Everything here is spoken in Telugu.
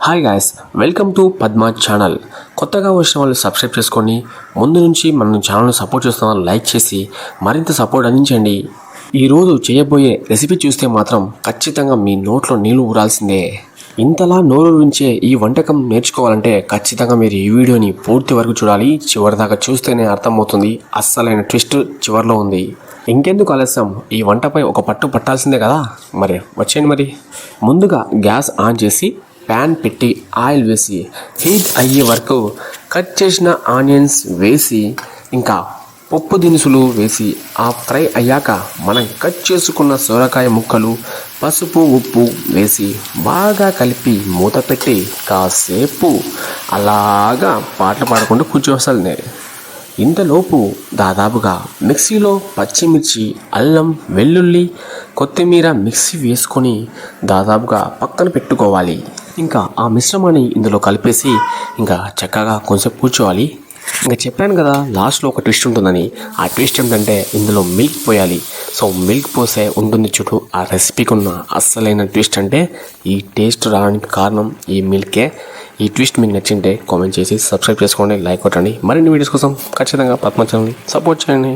Hi guys welcome to Padma channel కొత్తగా వచ్చిన వాళ్ళు సబ్స్క్రైబ్ చేసుకొని ముందు నుంచి మన ఛానల్ని సపోర్ట్ చేస్తున్న వాళ్ళు లైక్ చేసి మరింత సపోర్ట్ అందించండి. ఈరోజు చేయబోయే రెసిపీ చూస్తే మాత్రం ఖచ్చితంగా మీ నోట్లో నీళ్ళు ఊరాల్సిందే. ఇంతలా నోరు ఉంచే ఈ వంటకం నేర్చుకోవాలంటే ఖచ్చితంగా మీరు ఈ వీడియోని పూర్తి వరకు చూడాలి. చివరిదాకా చూస్తేనే అర్థమవుతుంది. అస్సలైన ట్విస్ట్ చివరిలో ఉంది. ఇంకెందుకు ఆలస్యం? ఈ వంటపై ఒక పట్టు పట్టాల్సిందే కదా? మరి వచ్చేయండి మరి. ముందుగా గ్యాస్ ఆన్ చేసి ప్యాన్ పెట్టి ఆయిల్ వేసి హీట్ అయ్యే వరకు కట్ చేసిన ఆనియన్స్ వేసి ఇంకా పప్పు దినుసులు వేసి ఆ ఫ్రై అయ్యాక మనం కట్ చేసుకున్న సొరకాయ ముక్కలు పసుపు ఉప్పు వేసి బాగా కలిపి మూత పెట్టి కాసేపు అలాగా పాటలు పాడుకుంటూ కూర్చోవలసిందే. ఇంతలోపు దాదాపుగా మిక్సీలో పచ్చిమిర్చి అల్లం వెల్లుల్లి కొత్తిమీర మిక్సీ వేసుకొని దాదాపుగా పక్కన పెట్టుకోవాలి. ఇంకా ఆ మిశ్రమాన్ని ఇందులో కలిపేసి ఇంకా చక్కగా కొంచెం కూర్చోవాలి. ఇంకా చెప్పాను కదా లాస్ట్లో ఒక ట్విస్ట్ ఉంటుందని. ఆ ట్విస్ట్ ఏంటంటే ఇందులో మిల్క్ పోయాలి. సో మిల్క్ పోసే ఉంటుంది చుట్టూ ఆ రెసిపీకి ఉన్న అస్సలైన ట్విస్ట్ అంటే ఈ టేస్ట్ రావడానికి కారణం ఈ మిల్కే ఈ ట్విస్ట్ మీకు నచ్చింటే కామెంట్ చేసి సబ్స్క్రైబ్ చేసుకోండి లైక్ కొట్టండి. మరిన్ని వీడియోస్ కోసం ఖచ్చితంగా పద్మ ఛానల్ని సపోర్ట్ చేయండి.